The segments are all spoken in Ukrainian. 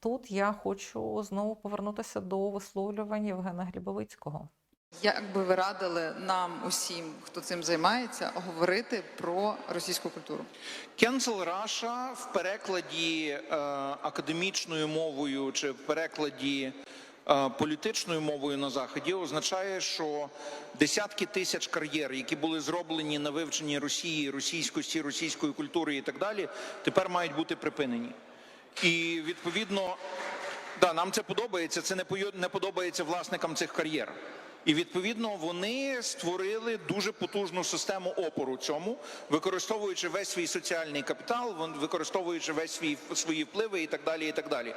тут я хочу знову повернутися до висловлювань Євгена Глібовицького. Як би ви радили нам усім, хто цим займається, говорити про російську культуру? Cancel Russia в перекладі е, академічною мовою чи в перекладі е, політичною мовою на заході означає, що десятки тисяч кар'єр, які були зроблені на вивченні Росії, російськості, російської культури і так далі, тепер мають бути припинені. І відповідно, да, нам це подобається. Це не подобається власникам цих кар'єр. І відповідно вони створили дуже потужну систему опору цьому, використовуючи весь свій соціальний капітал, використовуючи весь свій свої впливи і так далі. І так далі.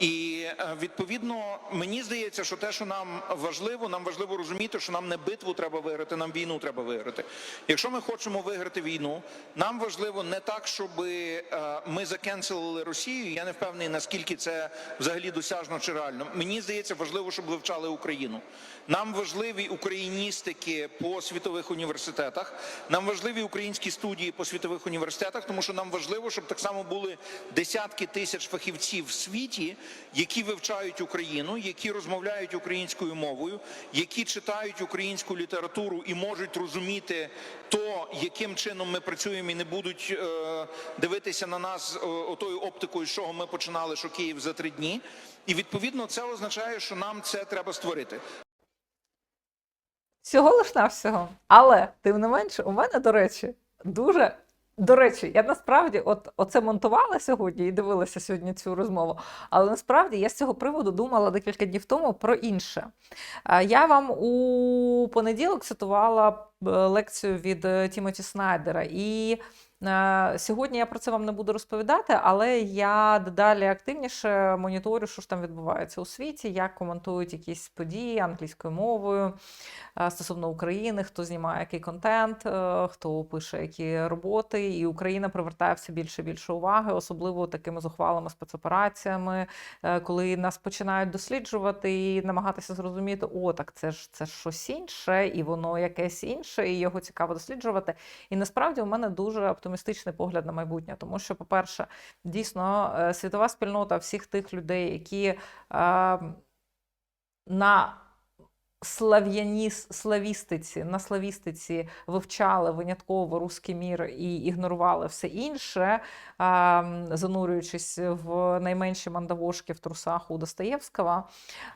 І е, відповідно мені здається, що те, що нам важливо, нам важливо розуміти, що нам не битву треба виграти, нам війну треба виграти. Якщо ми хочемо виграти війну, нам важливо не так, щоб ми закенселили Росію. Я не впевнений, наскільки це взагалі досяжно чи реально. Мені здається, важливо, щоб вивчали Україну. Нам важливі україністики по світових університетах. Нам важливі українські студії по світових університетах, тому що нам важливо, щоб так само були десятки тисяч фахівців в світі, які вивчають Україну, які розмовляють українською мовою, які читають українську літературу і можуть розуміти то, яким чином ми працюємо, і не будуть е, дивитися на нас е, отою оптикою, з чого ми починали, що Київ за три дні. І відповідно це означає, що нам це треба створити. Всього лиш навсього. Але, тим не менше, у мене, до речі, дуже. До речі, я насправді от оце монтувала сьогодні і дивилася сьогодні цю розмову. Але насправді я з цього приводу думала декілька днів тому про інше. Е, Я вам у понеділок цитувала лекцію від е, Тімоті Снайдера. І е, сьогодні я про це вам не буду розповідати, але я дедалі активніше моніторю, що ж там відбувається у світі, як коментують якісь події англійською мовою е, стосовно України, хто знімає який контент, хто пише які роботи, і Україна привертає все більше і більше уваги, особливо такими зухвалими спецопераціями, коли нас починають досліджувати і намагатися зрозуміти, о, так це ж це ж щось інше, і воно якесь інше, і його цікаво досліджувати. І насправді у мене дуже оптимістичний погляд на майбутнє, тому що, по-перше, дійсно е, світова спільнота всіх тих людей, які е, на слав'яніс, славістиці, на славістиці вивчали винятково руський мір і ігнорували все інше, занурюючись в найменші мандавошки в трусах у Достоєвського,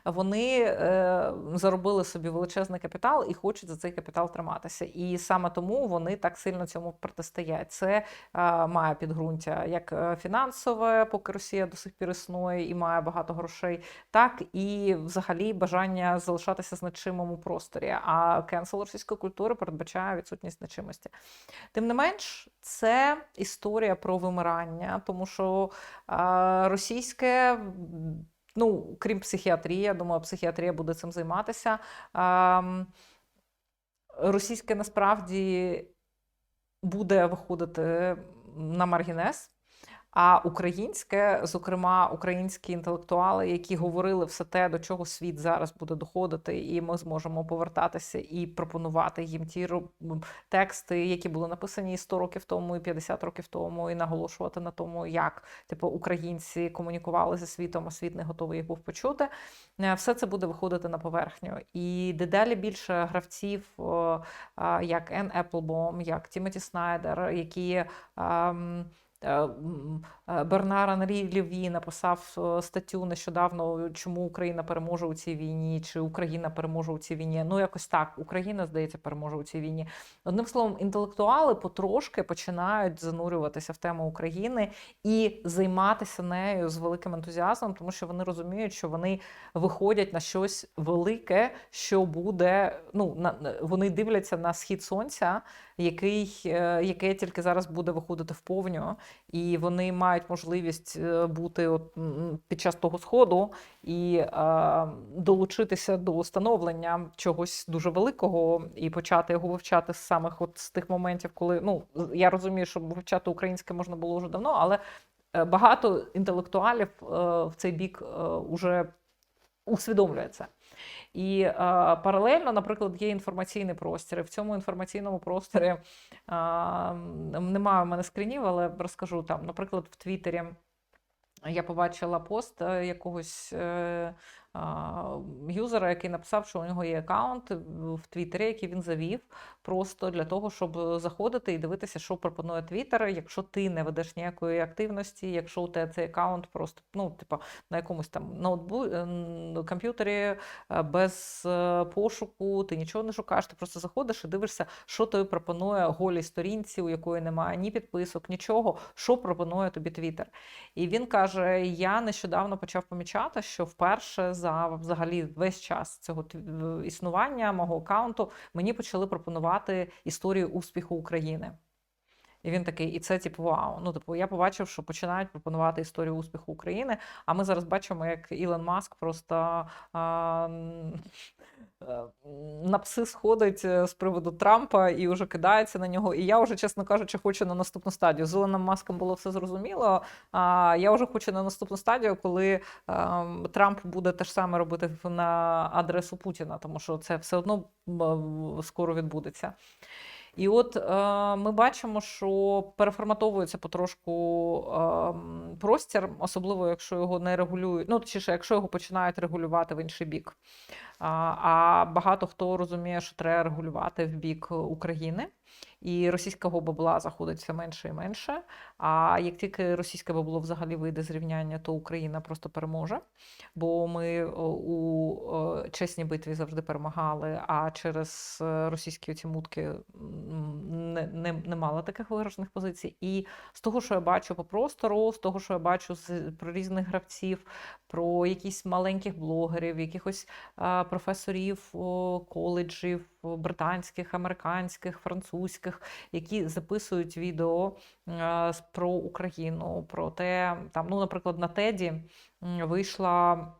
вони е, заробили собі величезний капітал і хочуть за цей капітал триматися. І саме тому вони так сильно цьому протистоять. Це має підґрунтя як е, фінансове, поки Росія до сих пір існує і має багато грошей, так і взагалі бажання залишатися значимим у просторі. А кенсел російської культури передбачає відсутність значимості. Тим не менш, це історія про вимирання, тому що російське. Ну, крім психіатрії, я думаю, психіатрія буде цим займатися. Російське насправді буде виходити на маргінес. А українське, зокрема, українські інтелектуали, які говорили все те, до чого світ зараз буде доходити, і ми зможемо повертатися і пропонувати їм ті тексти, які були написані і 100 років тому, і 50 років тому, і наголошувати на тому, як типу українці комунікували зі світом, а світ не готовий їх був почути. Е, Все це буде виходити на поверхню. І дедалі більше гравців, як Ен Еплбом, як Тімоті Снайдер, які. Е, е, Бернар Анрі Ліві написав е, статтю нещодавно, чому Україна переможе у цій війні, чи Україна переможе у цій війні. Ну, якось так, Україна, здається, переможе у цій війні. Одним словом, інтелектуали потрошки починають занурюватися в тему України і займатися нею з великим ентузіазмом, тому що вони розуміють, що вони виходять на щось велике, що буде. Ну, на- вони дивляться на схід сонця, який, е, яке тільки зараз буде виходити вповню, і вони мають можливість е, бути от, під час того сходу і е, долучитися до становлення чогось дуже великого і почати його вивчати з самих от з тих моментів, коли ну я розумію, що вивчати українське можна було вже давно, але багато інтелектуалів в цей бік уже усвідомлює це. І е, паралельно, наприклад, є інформаційний простір. І в цьому інформаційному просторі немає в мене скрінів, але розкажу там, наприклад, в Твіттері Я побачила пост е, якогось е, юзера, який написав, що у нього є аккаунт в Твіттері, який він завів, просто для того, щоб заходити і дивитися, що пропонує Твіттер. Якщо ти не ведеш ніякої активності, якщо у тебе цей аккаунт просто ну, типу, на якомусь там ноутбу... комп'ютері е, без е, пошуку, ти нічого не шукаєш, ти просто заходиш і дивишся, що тобі пропонує голій сторінці, у якої немає ні підписок, нічого, що пропонує тобі Твіттер. І він каже: Я нещодавно почав помічати, що вперше за взагалі весь час цього існування мого аккаунту мені почали пропонувати історію успіху України. І він такий, і це типу вау. Ну, типу, я побачив, що починають пропонувати історію успіху України. А ми зараз бачимо, як Ілон Маск просто а, е, на пси сходить е, з приводу Трампа і вже кидається на нього. І я вже, чесно кажучи, хочу на наступну стадію. З Ілоном Маском було все зрозуміло. А я вже хочу на наступну стадію, коли ем, Трамп буде те ж саме робити на адресу Путіна, тому що це все одно скоро відбудеться. І от е, ми бачимо, що переформатовується потрошку е, простір, особливо якщо його не регулюють, ну точніше, якщо його починають регулювати в інший бік. А, а багато хто розуміє, що треба регулювати в бік України, і російського бабла заходить все менше і менше. А як тільки російське бабло взагалі вийде з рівняння, то Україна просто переможе. Бо ми у чесній битві завжди перемагали, а через е, російські ці мутки не, не, не мала таких виграшних позицій. І з того, що я бачу по простору, з того, що я бачу про різних гравців, про якісь маленьких блогерів, якихось професорів коледжів британських, американських, французьких, які записують відео про Україну, про те, там, ну, наприклад, на Теді вийшла.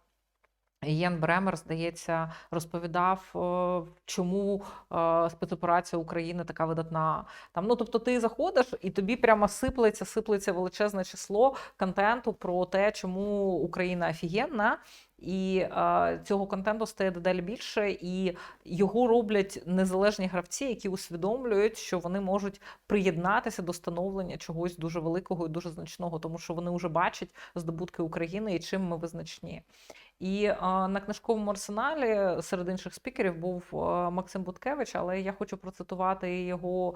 Єн Бремер, здається, розповідав, е, чому е, спецоперація України така видатна. Там, ну, тобто, ти заходиш, і тобі прямо сиплеться, сиплеться величезне число контенту про те, чому Україна офігенна. І е, цього контенту стає дедалі більше, і його роблять незалежні гравці, які усвідомлюють, що вони можуть приєднатися до становлення чогось дуже великого і дуже значного, тому що вони вже бачать здобутки України і чим ми визначні. І на книжковому арсеналі серед інших спікерів був Максим Буткевич, але я хочу процитувати його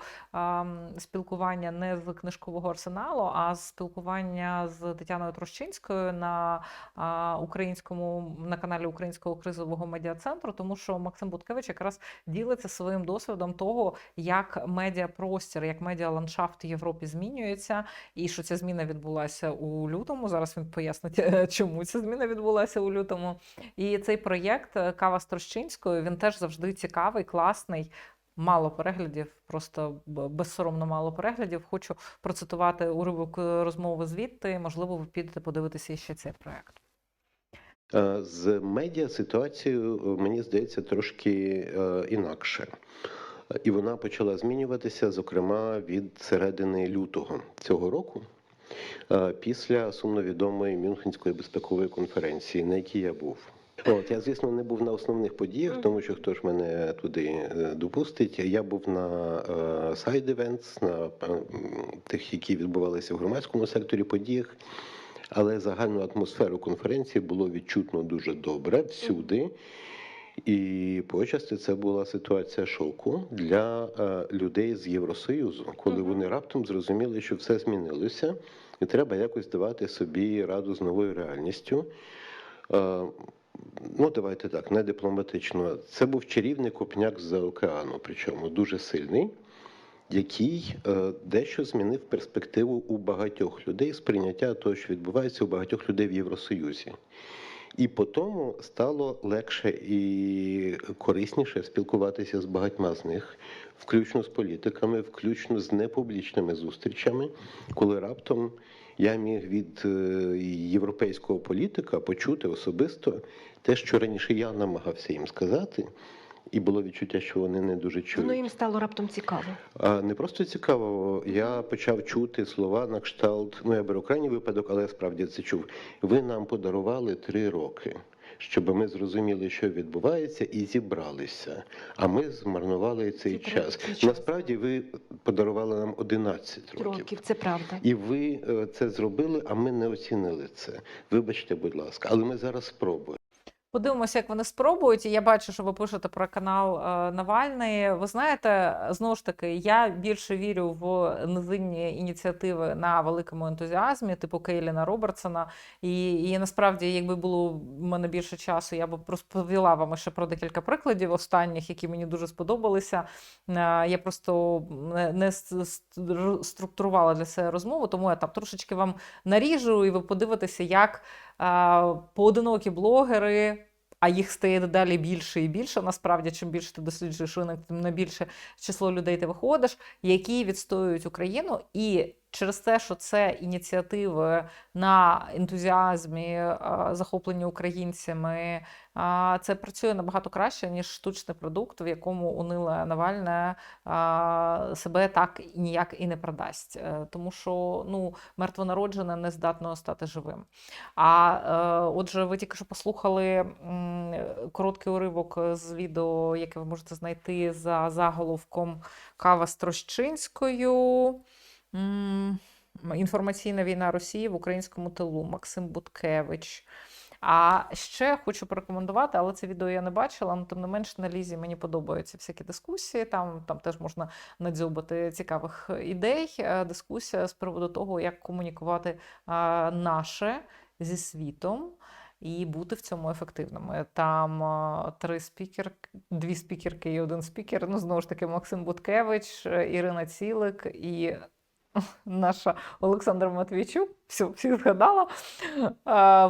спілкування не з книжкового арсеналу, а з спілкування з Тетяною Трощинською на українському на каналі Українського кризового медіа-центру, тому що Максим Буткевич якраз ділиться своїм досвідом того, як медіапростір, як медіаландшафт в Європі змінюється, і що ця зміна відбулася у лютому. Зараз він пояснить, чому ця зміна відбулася у лютому. І цей проєкт Кава з Трощинською він теж завжди цікавий, класний. Мало переглядів, просто безсоромно мало переглядів. Хочу процитувати уривок розмови звідти. Можливо, ви підете подивитися ще цей проєкт. Е, З медіа ситуацією, мені здається, трошки інакше. І вона почала змінюватися, зокрема, від середини лютого цього року, після сумновідомої Мюнхенської безпекової конференції, на якій я був. От я, звісно, не був на основних подіях, тому що хто ж мене туди е, допустить. Я був на сайд events, на е, тих, які відбувалися в громадському секторі подіях. Але загальну атмосферу конференції було відчутно дуже добре всюди. І почасти це була ситуація шоку для е, людей з Євросоюзу, коли вони раптом зрозуміли, що все змінилося, і треба якось давати собі раду з новою реальністю. Е, ну, давайте так, не дипломатично. Це був чарівний копняк з-за океану, причому дуже сильний який е, дещо змінив перспективу у багатьох людей сприйняття того, що відбувається у багатьох людей в Євросоюзі. І по тому стало легше і корисніше спілкуватися з багатьма з них, включно з політиками, включно з непублічними зустрічами, коли раптом я міг від е, європейського політика почути особисто те, що раніше я намагався їм сказати, і було відчуття, що вони не дуже чують. Воно їм стало раптом цікаво. А не просто цікаво, я почав чути слова на кшталт. Ну я беру крайній випадок, але я справді це чув. Ви нам подарували три роки. щоб ми зрозуміли, що відбувається, і зібралися. А ми змарнували цей Ці час. час. Насправді ви подарували нам 11 років. років. Це правда. І ви е, це зробили, а ми не оцінили це. Вибачте, будь ласка, але ми зараз спробуємо. Подивимося, як вони спробують. Я бачу, що ви пишете про канал е, Навальний. Ви знаєте, знову ж таки, я більше вірю в низинні ініціативи на великому ентузіазмі, типу Кейліна Робертсона. І, і насправді, якби було в мене більше часу, я б розповіла вам ще про декілька прикладів останніх, які мені дуже сподобалися. Е, Я просто не, структурувала для себе розмову, тому я там трошечки вам наріжу, і ви подивитеся, як поодинокі блогери, а їх стає дедалі більше і більше. Насправді, чим більше ти досліджуєш ринок, тим на більше число людей ти виходиш, які відстоюють Україну. І через те, що це ініціативи на ентузіазмі, захоплені українцями, це працює набагато краще, ніж штучний продукт, в якому униле Навальне себе так ніяк і не продасть. Е, Тому що ну, мертвонароджене не здатно стати живим. А е, отже, ви тільки що послухали короткий уривок з відео, яке ви можете знайти за заголовком Кава з Трощинською. Інформаційна війна Росії в українському тилу Максим Буткевич. А ще хочу порекомендувати, але це відео я не бачила, але тим не менш на лізі мені подобаються всякі дискусії. Там, там теж можна надзьобати цікавих ідей. Е, Дискусія з приводу того, як комунікувати а, наше зі світом. І бути в цьому ефективними. Там а, три спікер, дві спікерки і один спікер. Ну, знову ж таки, Максим Буткевич, е, Ірина Цілик і наша Олександра Матвійчук. Все, всіх згадала.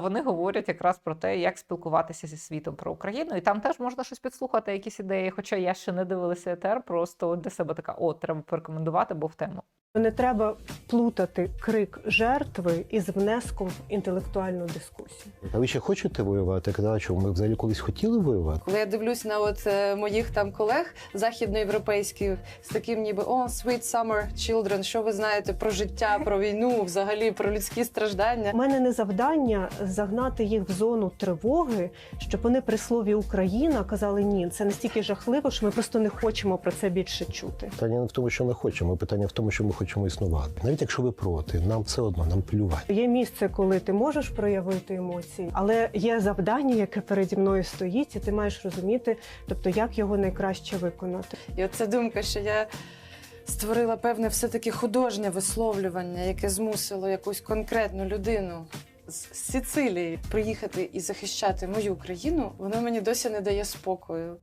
Вони говорять якраз про те, як спілкуватися зі світом про Україну. І там теж можна щось підслухати, якісь ідеї. Хоча я ще не дивилася етер, просто для себе така: о, треба порекомендувати, бо в тему. Не треба плутати крик жертви із внеском в інтелектуальну дискусію. А ви ще хочете воювати? Казали, що ми взагалі колись хотіли воювати? Коли я дивлюсь на от е, моїх там колег західноєвропейських з таким ніби о, sweet summer children, що ви знаєте про життя, про війну, взагалі про людські страждання. У мене не завдання загнати їх в зону тривоги, щоб вони при слові Україна казали ні, це настільки жахливо, що ми просто не хочемо про це більше чути. Питання не в тому, що ми хочемо, питання в тому, що ми хочемо існувати. Навіть якщо ви проти, нам все одно, нам плювати. Є місце, коли ти можеш проявити емоції, але є завдання, яке переді мною стоїть, і ти маєш розуміти, тобто як його найкраще виконати. І оця думка, що я створила певне все-таки художнє висловлювання, яке змусило якусь конкретну людину з Сицилії приїхати і захищати мою країну, воно мені досі не дає спокою.